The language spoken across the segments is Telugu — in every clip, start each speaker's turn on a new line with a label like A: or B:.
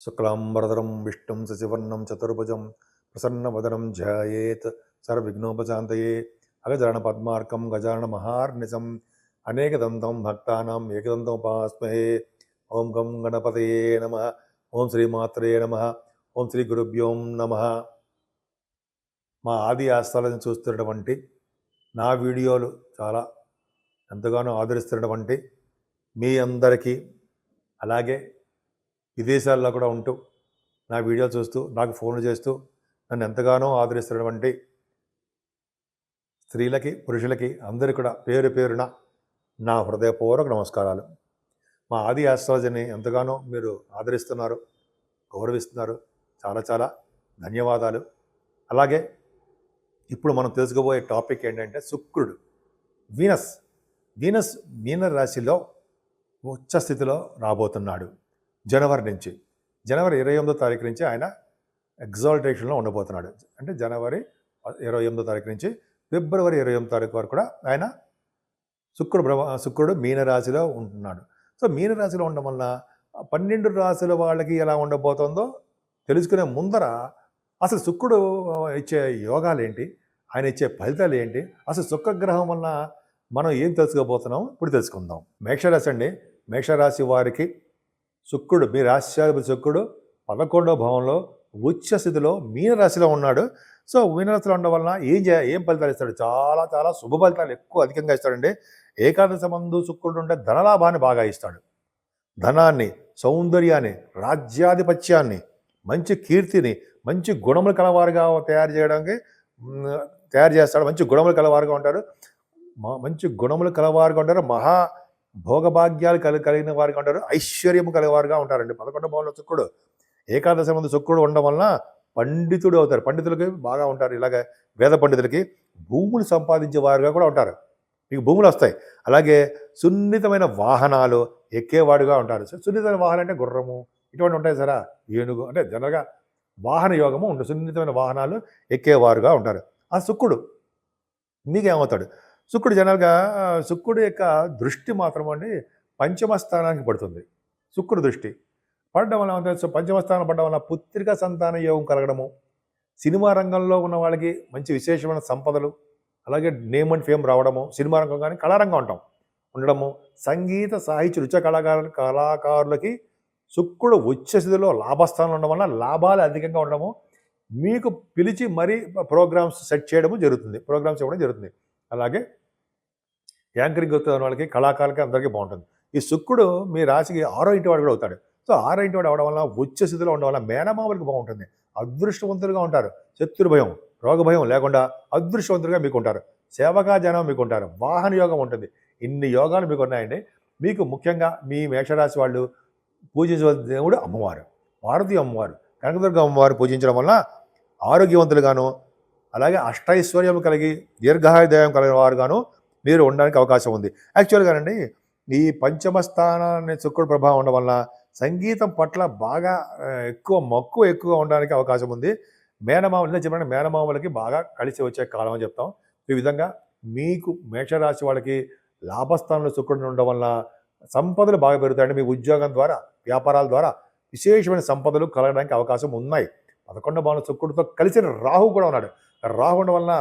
A: శుక్లాంబరదరం విష్ణుం శశివర్ణం చతుర్భుజం ప్రసన్నవదనం ధ్యాయేత్ సర్వవిఘ్నోపశాంతయే అగజాన పద్మార్కం గజాన మహార్నిజం అనేకదంతం భక్తానాం భక్తానం ఉపాస్మహే ఓం గం గణపతయే నమ. ఓం శ్రీమాత్రే నమ. ఓం శ్రీ గురుభ్యోం నమ. మా ఆది ఆస్థాలను చూస్తున్నటువంటి నా వీడియోలు చాలా ఎంతగానో ఆదరిస్తున్నటువంటి మీ అందరికీ అలాగే విదేశాల్లో కూడా ఉంటూ నా వీడియో చూస్తూ నాకు ఫోన్లు చేస్తూ నన్ను ఎంతగానో ఆదరిస్తున్నటువంటి స్త్రీలకి పురుషులకి అందరికీ కూడా పేరు పేరున నా హృదయపూర్వక నమస్కారాలు. మా ఆది ఆస్ట్రాలజీని ఎంతగానో మీరు ఆదరిస్తున్నారు గౌరవిస్తున్నారు. చాలా చాలా ధన్యవాదాలు. అలాగే ఇప్పుడు మనం తెలుసుకోబోయే టాపిక్ ఏంటంటే శుక్రుడు వీనస్. వీనస్ మీన రాశిలో ఉచ్చ స్థితిలో రాబోతున్నాడు. జనవరి నుంచి. జనవరి ఇరవై ఎనిమిదో తారీఖు నుంచి ఆయన ఎగ్జాల్టేషన్లో ఉండబోతున్నాడు. అంటే జనవరి ఇరవై ఎనిమిదో తారీఖు నుంచి ఫిబ్రవరి ఇరవై ఎనిమిది తారీఖు వరకు కూడా ఆయన శుక్రుడు బ్రహ్మ శుక్రుడు మీనరాశిలో ఉంటున్నాడు. సో మీనరాశిలో ఉండడం వల్ల పన్నెండు రాశుల వాళ్ళకి ఎలా ఉండబోతుందో తెలుసుకునే ముందర అసలు శుక్రుడు ఇచ్చే యోగాలు ఏంటి? ఆయన ఇచ్చే ఫలితాలు ఏంటి? అసలు శుక్రగ్రహం వల్ల మనం ఏం తెలుసుకోబోతున్నాం? ఇప్పుడు తెలుసుకుందాం. మేషరాశి అండి. మేషరాశి వారికి శుక్రుడు మీ రాశ్యాధిపతి శుక్రుడు పదకొండవ భావంలో ఉచ్చ స్థితిలో మీనరాశిలో ఉన్నాడు. సో మీనరాశిలో ఉండడం వలన ఏం చే ఏం ఫలితాలు ఇస్తాడు? చాలా చాలా శుభ ఫలితాలు ఎక్కువ అధికంగా ఇస్తాడండి. ఏకాదశ మందు శుక్రుడు ఉంటే ధనలాభాన్ని బాగా ఇస్తాడు. ధనాన్ని సౌందర్యాన్ని రాజ్యాధిపత్యాన్ని మంచి కీర్తిని మంచి గుణములు కలవారుగా తయారు చేయడానికి తయారు చేస్తాడు. మంచి గుణములు కలవారుగా ఉంటారు మంచి గుణములు కలవారుగా ఉంటారు మహా భోగభాగ్యాలు కలి కలిగిన వారుగా ఉంటారు ఐశ్వర్యము కలిగేవారుగా ఉంటారండి. పదకొండవ భవనంలో శుక్రుడు ఏకాదశి మంది శుక్రుడు ఉండడం వలన పండితుడు అవుతారు. పండితులకి బాగా ఉంటారు. ఇలాగ వేద పండితులకి భూములు సంపాదించే వారుగా కూడా ఉంటారు. మీకు భూములు వస్తాయి. అలాగే సున్నితమైన వాహనాలు ఎక్కేవాడుగా ఉంటారు. సున్నితమైన వాహనం అంటే గుర్రము ఇటువంటి ఉంటాయి సరా? ఏనుగు అంటే జనరల్గా వాహన యోగము ఉంటుంది సున్నితమైన వాహనాలు ఎక్కేవారుగా ఉంటారు. ఆ శుక్రుడు మీకేమవుతాడు? శుక్రుడు జనరల్గా శుక్రుడు యొక్క దృష్టి మాత్రం అండి పంచమ స్థానానికి పడుతుంది. శుక్రుడు దృష్టి. పడడం వల్ల ఏమవుతుంది? పంచమ స్థానం పడడం వల్ల పుత్రిక సంతాన యోగం కలగడము సినిమా రంగంలో ఉన్న వాళ్ళకి మంచి విశేషమైన సంపదలు అలాగే నేమ్ అండ్ ఫేమ్ రావడము సినిమా రంగం కానీ కళారంగం ఉంటాం ఉండడము సంగీత సాహిత్య రుచ కళాకారు కళాకారులకి శుక్రుడు ఉచ్చ స్థితిలో లాభస్థానంలో ఉండడం వల్ల లాభాలు అధికంగా ఉండడము మీకు పిలిచి మరీ ప్రోగ్రామ్స్ సెట్ చేయడము జరుగుతుంది. ప్రోగ్రామ్స్ ఇవ్వడం జరుగుతుంది. అలాగే యాంకరింగ్ అవుతున్న వాళ్ళకి కళాకారులకి అందరికీ బాగుంటుంది. ఈ శుక్రుడు మీ రాశికి ఆరో ఇంటి వాడు కూడా అవుతాడు. సో ఆరో ఇంటి వాడు అవడం వల్ల ఉచ్చ స్థితిలో ఉండడం వల్ల మేనమామలకి బాగుంటుంది. అదృష్టవంతులుగా ఉంటారు. శత్రు భయం రోగ భయం లేకుండా అదృష్టవంతులుగా మీకు ఉంటారు. సేవకా జనం మీకు ఉంటారు. వాహన యోగం ఉంటుంది. ఇన్ని యోగాలు మీకు ఉన్నాయండి. మీకు ముఖ్యంగా మీ మేషరాశి వాళ్ళు పూజించవలసిన దేవుడు అమ్మవారు. పార్వతీ అమ్మవారు కనకదుర్గ అమ్మవారు పూజించడం వల్ల ఆరోగ్యవంతులుగాను అలాగే అష్టైశ్వర్యం కలిగి దీర్ఘాయుదయం కలిగిన వారుగాను మీరు ఉండడానికి అవకాశం ఉంది. యాక్చువల్గానండి ఈ పంచమ స్థానాన్ని శుక్రుడు ప్రభావం ఉండడం వల్ల సంగీతం పట్ల బాగా ఎక్కువ మక్కువ ఎక్కువ ఉండడానికి అవకాశం ఉంది. మేనమామలు చెప్పండి మేనమామలకి బాగా కలిసి వచ్చే కాలం అని చెప్తాం. ఈ విధంగా మీకు మేషరాశి వాళ్ళకి లాభస్థానంలో శుక్రుడు ఉండడం వల్ల సంపదలు బాగా పెరుగుతాయండి. మీ ఉద్యోగం ద్వారా వ్యాపారాల ద్వారా విశేషమైన సంపదలు కలగడానికి అవకాశం ఉన్నాయి. పదకొండవ భావన శుక్రుడితో కలిసిన రాహు కూడా ఉన్నాడు. రాహు ఉండడం వల్ల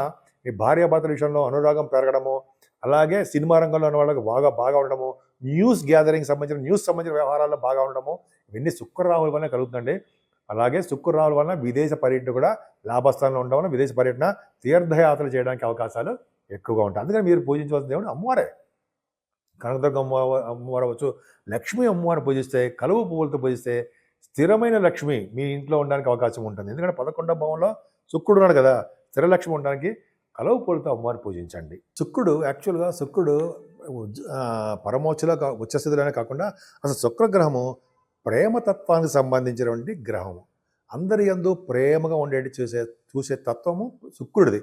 A: మీ భార్యాభర్తల విషయంలో అనురాగం పెరగడము అలాగే సినిమా రంగంలో ఉన్న వాళ్ళకి బాగా బాగా ఉండడము న్యూస్ గ్యాదరింగ్ సంబంధించిన న్యూస్ సంబంధించిన వ్యవహారాల్లో బాగా ఉండడము ఇవన్నీ శుక్రరాహుల వల్ల కలుగుతుందండి. అలాగే శుక్రరాహుల వలన విదేశ పర్యటన కూడా లాభస్థానంలో ఉండడం వలన విదేశ పర్యటన తీర్థయాత్రలు చేయడానికి అవకాశాలు ఎక్కువగా ఉంటాయి. అందుకని మీరు పూజించవలసిన దేవుడు అమ్మవారే. కనకదుర్గ అమ్మవారు అమ్మవారు అవ్వచ్చు లక్ష్మీ అమ్మవారిని పూజిస్తే కలువ పువ్వులతో పూజిస్తే స్థిరమైన లక్ష్మి మీ ఇంట్లో ఉండడానికి అవకాశం ఉంటుంది. ఎందుకంటే పదకొండవ భావంలో శుక్రుడు ఉన్నాడు కదా స్థిర లక్ష్మి ఉండడానికి కలువ పూలతో అమ్మవారిని పూజించండి. శుక్రుడు యాక్చువల్గా శుక్రుడు ఉజ్- పరమోచ్చలో ఉచ్చస్థితిలోనే కాకుండా అసలు శుక్రగ్రహము ప్రేమతత్వానికి సంబంధించినటువంటి గ్రహము. అందరి ఎందు ప్రేమగా ఉండేటి చూసే చూసే తత్వము శుక్రుడిది.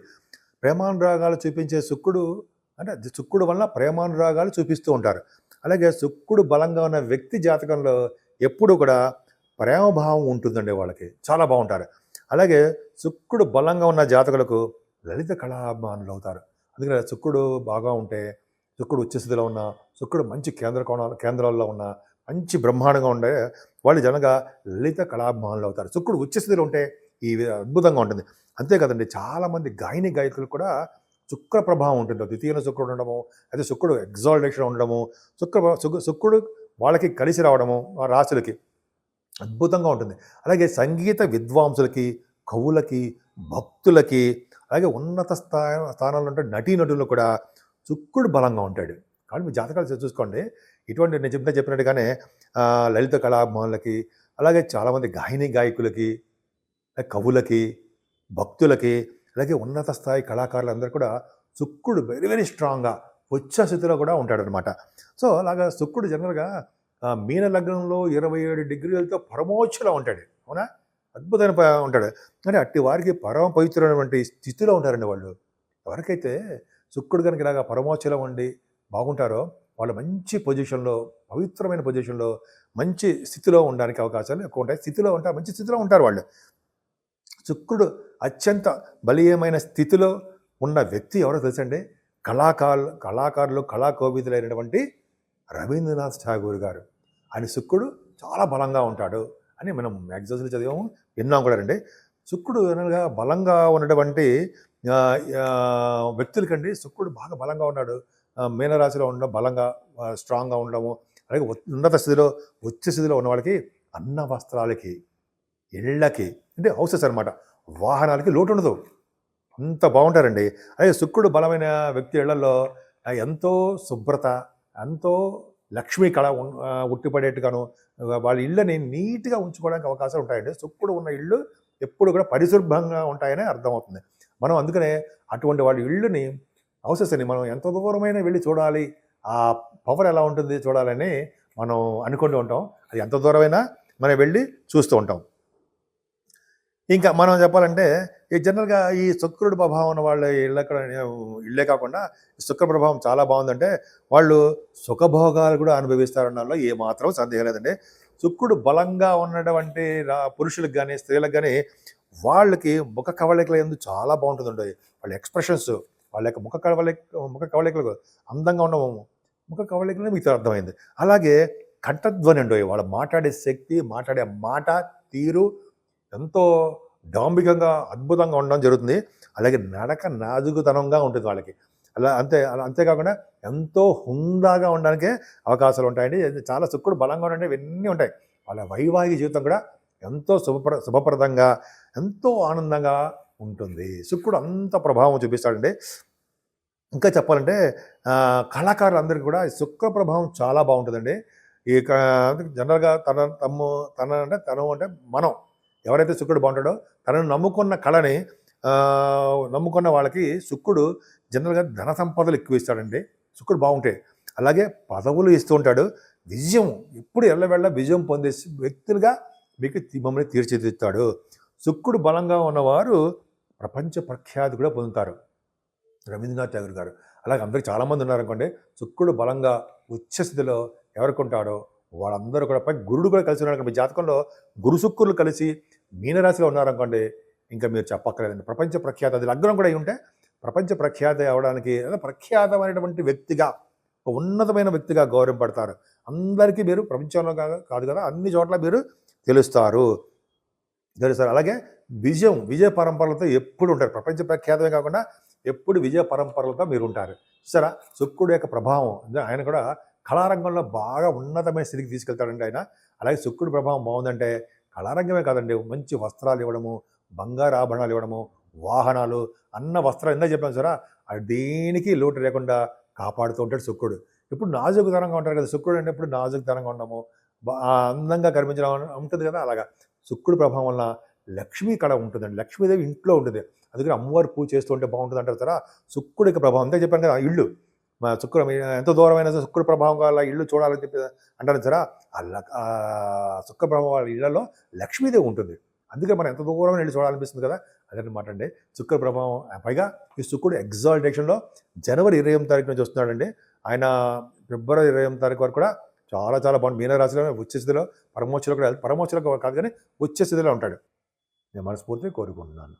A: ప్రేమానురాగాలు చూపించే శుక్రుడు అంటే శుక్రుడు వల్ల ప్రేమానురాగాలు చూపిస్తూ ఉంటారు. అలాగే శుక్రుడు బలంగా ఉన్న వ్యక్తి జాతకంలో ఎప్పుడు కూడా ప్రేమభావం ఉంటుందండి వాళ్ళకి. చాలా బాగుంటారు. అలాగే శుక్రుడు బలంగా ఉన్న జాతకులకు లలిత కళాభిమానులు అవుతారు. అందుకని శుక్రుడు బాగా ఉంటే శుక్రుడు ఉచ్చస్థితిలో ఉన్న శుక్రుడు మంచి కేంద్ర కోణాలు కేంద్రాల్లో ఉన్న మంచి బ్రహ్మాండంగా ఉండే వాళ్ళు జనగా లలిత కళాభిమానులు అవుతారు. శుక్రుడు ఉచ్చస్థితిలో ఉంటే ఈ అద్భుతంగా ఉంటుంది. అంతే కదండి చాలామంది గాయని గాయకులు కూడా శుక్ర ప్రభావం ఉంటుంది ద్వితీయ శుక్రుడు ఉండడము అయితే శుక్రుడు ఎగ్జాల్టేషన్ ఉండడము శుక్ర శుక్రుడు వాళ్ళకి కలిసి రావడము రాశులకి అద్భుతంగా ఉంటుంది. అలాగే సంగీత విద్వాంసులకి కవులకి భక్తులకి అలాగే ఉన్నత స్థా స్థానాల్లో ఉంటే నటీనటులు కూడా చుక్కుడు బలంగా ఉంటాడు. కాబట్టి మీ జాతకాలు చూసుకోండి. ఇటువంటి నేను చెప్తే చెప్పినట్టుగానే లలిత కళాభిమానులకి అలాగే చాలామంది గాయని గాయకులకి కవులకి భక్తులకి అలాగే ఉన్నత స్థాయి కళాకారులందరూ కూడా శుక్రుడు వెరీ వెరీ స్ట్రాంగ్గా వచ్చే స్థితిలో కూడా ఉంటాడనమాట సో అలాగా శుక్రుడు జనరల్గా మీన లగ్నంలో ఇరవై ఏడు డిగ్రీలతో పరమోచ్చలో ఉంటాడు. అవునా? అద్భుతమైన ఉంటాడు. అంటే అట్టి వారికి పరమ పవిత్రమైనటువంటి స్థితిలో ఉంటారండి వాళ్ళు. ఎవరికైతే శుక్రుడు కనుక ఇలాగా పరమోచ్చలో ఉండి బాగుంటారో వాళ్ళు మంచి పొజిషన్లో పవిత్రమైన పొజిషన్లో మంచి స్థితిలో ఉండడానికి అవకాశాలు ఎక్కువ ఉంటాయి. స్థితిలో ఉంటారు మంచి స్థితిలో ఉంటారు వాళ్ళు. శుక్రుడు అత్యంత బలీయమైన స్థితిలో ఉన్న వ్యక్తి ఎవరో తెలుసండి? కళాకారులు కళాకారులు కళాకోవిదులైనటువంటి రవీంద్రనాథ్ ఠాగూర్ గారు. ఆయన శుక్రుడు చాలా బలంగా ఉంటాడు అని మనం మ్యాగజైన్స్లో చదివాము. విన్నాం కూడా అండి. శుక్రుడు అనగా బలంగా ఉన్నటువంటి ఆ, ఆ, వ్యక్తులకండి శుక్రుడు బాగా బలంగా ఉన్నాడు. మీనరాశిలో ఉండడం బలంగా స్ట్రాంగ్గా ఉండడము అలాగే ఉన్నత స్థితిలో ఉచ్చ స్థితిలో ఉన్న వాళ్ళకి అన్న వస్త్రాలకి ఇళ్ళకి అంటే హౌసెస్ అనమాట వాహనాలకి లోటు ఉండదు. అంత బాగుంటారండి. అలాగే శుక్రుడు బలమైన వ్యక్తి ఇళ్ళలో ఎంతో శుభ్రత ఎంతో లక్ష్మీ కళ ఉట్టిపడేట్టుగాను వాళ్ళ ఇళ్ళని నీట్గా ఉంచుకోవడానికి అవకాశాలు ఉంటాయండి. శుక్రుడు ఉన్న ఇళ్ళు ఎప్పుడు కూడా పరిశుభ్రంగా ఉంటాయని అర్థమవుతుంది. మనం అందుకనే అటువంటి వాళ్ళ ఇళ్ళని హౌసెస్ మనం ఎంత దూరమైనా వెళ్ళి చూడాలి. ఆ పవర్ ఎలా ఉంటుంది చూడాలని మనం అనుకుంటూ ఉంటాం. అది ఎంత దూరమైనా మనం వెళ్ళి చూస్తూ ఉంటాం. ఇంకా మనం చెప్పాలంటే ఈ జనరల్గా ఈ శుక్రుడు ప్రభావం ఉన్న వాళ్ళ ఇళ్ళక్కడ ఇళ్ళే కాకుండా ఈ శుక్ర ప్రభావం చాలా బాగుందంటే వాళ్ళు సుఖభోగాలు కూడా అనుభవిస్తారన్నలో ఏ మాత్రం సందేహం లేదండి. శుక్రుడు బలంగా ఉన్నటువంటి పురుషులకు కానీ స్త్రీలకు కానీ వాళ్ళకి ముఖ కవళికలు ఎందుకు చాలా బాగుంటుందండి. వాళ్ళ ఎక్స్ప్రెషన్స్ వాళ్ళ యొక్క ముఖ కవళిక ముఖ కవళికలు అందంగా ఉండవు ముఖ కవళికలే మీకు అర్థమైంది. అలాగే కంఠధ్వని అండి వాళ్ళు మాట్లాడే శక్తి మాట్లాడే మాట తీరు ఎంతో డాంబికంగా అద్భుతంగా ఉండడం జరుగుతుంది. అలాగే నడక నాజుకుతనంగా ఉంటుంది వాళ్ళకి. అలా అంతే అలా అంతేకాకుండా ఎంతో హుందాగా ఉండడానికే అవకాశాలు ఉంటాయండి. చాలా శుక్రుడు బలంగా ఉండే ఇవన్నీ ఉంటాయి. వాళ్ళ వైవాహిక జీవితం కూడా ఎంతో శుభప్ర శుభప్రదంగా ఎంతో ఆనందంగా ఉంటుంది. శుక్రుడు అంత ప్రభావం చూపిస్తాడండి. ఇంకా చెప్పాలంటే కళాకారులందరికీ కూడా శుక్ర ప్రభావం చాలా బాగుంటుందండి. ఈ జనరల్గా తన తమ్ము తన అంటే తను అంటే మనం. ఎవరైతే శుక్రుడు బాగుంటాడో తనను నమ్ముకున్న కళని నమ్ముకున్న వాళ్ళకి శుక్రుడు జనరల్గా ధన సంపదలు ఎక్కువ ఇస్తాడండి శుక్రుడు బాగుంటాయి అలాగే పదవులు ఇస్తూ ఉంటాడు. విజయం ఎప్పుడు ఎల్లవెళ్ళ విజయం పొందే వ్యక్తులుగా మీకు మమ్మల్ని తీర్చిదిద్దుతాడు. శుక్రుడు బలంగా ఉన్నవారు ప్రపంచ ప్రఖ్యాతి కూడా పొందుతారు. రవీంద్రనాథ్ ఠాగూర్ గారు. అలాగే అందరికీ చాలామంది ఉన్నారనుకోండి శుక్రుడు బలంగా ఉచ్చస్థితిలో ఎవరికి ఉంటాడో వాళ్ళందరూ కూడా పై గురుడు కూడా కలిసి ఉన్నారు మీ జాతకంలో గురు శుక్రులు కలిసి మీనరాశిలో ఉన్నారనుకోండి ఇంకా మీరు చెప్పక్కర్లేదండి ప్రపంచ ప్రఖ్యాత అది లగ్నం కూడా అయి ఉంటే ప్రపంచ ప్రఖ్యాతి అవడానికి ప్రఖ్యాతమైనటువంటి వ్యక్తిగా ఒక ఉన్నతమైన వ్యక్తిగా గౌరవపడతారు అందరికీ మీరు ప్రపంచంలో కాదు కాదు కదా అన్ని చోట్ల మీరు తెలుస్తారు. తెలుస్తారు. అలాగే విజయం విజయ పరంపరలతో ఎప్పుడు ఉంటారు. ప్రపంచ ప్రఖ్యాతమే కాకుండా ఎప్పుడు విజయ పరంపరలతో మీరు ఉంటారు. సరే శుక్రుడు యొక్క ప్రభావం ఆయన కూడా కళారంగంలో బాగా ఉన్నతమైన స్థితికి తీసుకెళ్తాడండి ఆయన. అలాగే శుక్రుడు ప్రభావం బాగుందంటే కళారంగమే కాదండి. మంచి వస్త్రాలు ఇవ్వడము బంగారు ఆభరణాలు ఇవ్వడము వాహనాలు అన్న వస్త్రాలు ఎంత చెప్పాను సరే అది దేనికి లోటు లేకుండా కాపాడుతూ ఉంటాడు శుక్రుడు. ఇప్పుడు నాజుకుతనంగా ఉంటారు కదా శుక్రుడు అంటే ఇప్పుడు నాజుకుతనంగా ఉండము? అందంగా కనిపించడం ఉంటుంది కదా అలాగా. శుక్రుడు ప్రభావం వల్ల లక్ష్మీ కళ ఉంటుందండి. లక్ష్మీదేవి ఇంట్లో ఉంటుంది. అందుకని అమ్మవారు పూజ చేస్తూ ఉంటే బాగుంటుంది అంటారు కదా శుక్రుడి ప్రభావం. అంతే చెప్పాను కదా ఆ ఇల్లు. మా శుక్ర ఎంత దూరమైన శుక్ర ప్రభావం వల్ల ఇల్లు చూడాలని చెప్పి అంటారు సరే ఆ శుక్ర ప్రభావం వాళ్ళ ఇళ్ళలో లక్ష్మీదేవి ఉంటుంది. అందుకే మనం ఎంత దూరమైన వెళ్ళి చూడాలనిపిస్తుంది కదా అదనమాట అండి శుక్ర ప్రభావం పైగా ఈ శుక్రుడు ఎగ్జాల్టేషన్లో జనవరి ఇరవై ఎనిమిది తారీఖు నుంచి వస్తున్నాడండి. ఆయన ఫిబ్రవరి ఇరవై ఎనిమిది తారీఖు వరకు కూడా చాలా చాలా బాగుంది. మీనరాశిలో వచ్చే స్థితిలో పరమోచ్చలో కూడా పరమోచ్చలో కాదు కానీ వచ్చే స్థితిలో ఉంటాడు. నేను మనస్ఫూర్తిగా కోరుకుంటున్నాను.